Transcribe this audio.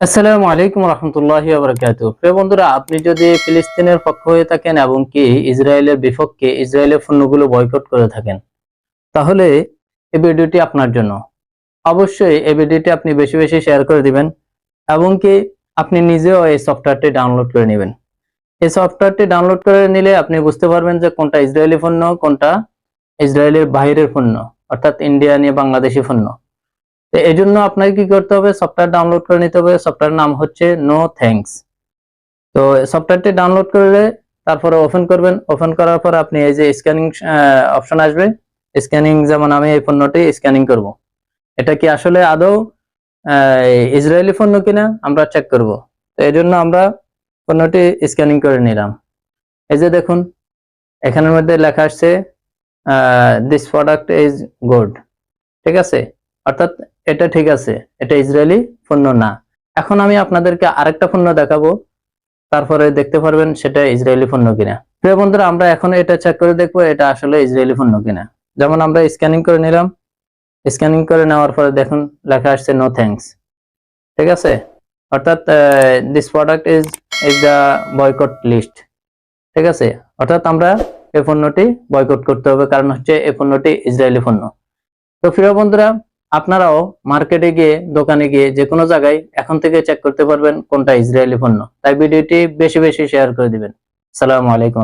আসসালামু আলাইকুম রহমতুল্লাহি বারাকাতু প্রিয় বন্ধুরা, আপনি যদি ফিলিস্তিনের পক্ষ হয়ে থাকেন এবং কি ইসরায়েলের বিপক্ষে ইসরায়েলের পণ্যগুলো বয়কট করে থাকেন, তাহলে এই ভিডিওটি আপনার জন্য। অবশ্যই এই ভিডিওটি আপনি বেশি বেশি শেয়ার করে দিবেন এবং কি আপনি নিজেও এই সফটওয়্যারটি ডাউনলোড করে নেবেন। এই সফটওয়্যারটি ডাউনলোড করে নিলে আপনি বুঝতে পারবেন যে কোনটা ইসরায়েলি পণ্য, কোনটা ইসরায়েলের বাইরের পণ্য, অর্থাৎ ইন্ডিয়া নিয়ে বাংলাদেশি পণ্য। তো এই জন্য আপনাকে কি করতে হবে? সফটওয়্যার ডাউনলোড করে নিতে হবে। সফটওয়্যার নাম হচ্ছে নো থ্যাঙ্কস তো সফটওয়্যারটি ডাউনলোড করলে তারপরে ওপেন করবেন। ওপেন করার পর আপনি এই যে স্ক্যানিং অপশন আসবে। স্ক্যানিং যেমন আমি এই পণ্যটি স্ক্যানিং করব। এটা কি আসলে আদৌ ইসরায়েলি পণ্য কিনা? আমরা চেক করব। তো এই জন্য আমরা পণ্যটি স্ক্যানিং করে নিলাম। এই যে দেখুন, এখানের মধ্যে লেখা আসছে দিস প্রোডাক্ট ইজ গুড ঠিক আছে? অর্থাৎ এটা ঠিক আছে, এটা ইসরায়েলি পণ্য না। এখন আমি আপনাদেরকে আরেকটা পণ্য দেখাবো। তারপরে দেখতে পারবেন সেটা ইসরায়েলি পণ্য কিনা। প্রিয় বন্ধুরা, আমরা এখন এটা চেক করে দেখব এটা আসলে ইসরায়েলি পণ্য কিনা। যেমন আমরা স্ক্যানিং করে নিলাম। স্ক্যানিং করে নেওয়ার পরে দেখুন, লেখা আসছে নো থ্যাঙ্কস ঠিক আছে? অর্থাৎ this product is is the boycott list ঠিক আছে? অর্থাৎ আমরা এই পণ্যটি বয়কট করতে হবে, কারণ হচ্ছে এই পণ্যটি ইসরায়েলি পণ্য। তো প্রিয় বন্ধুরা আপনারাও মার্কেটে গিয়ে, দোকানে গিয়ে যে কোনো জায়গায় এখন থেকে চেক করতে পারবেন কোনটা ইসরায়েলি পণ্য। তাই ভিডিওটি বেশি বেশি শেয়ার করে দিবেন। সালামু আলাইকুম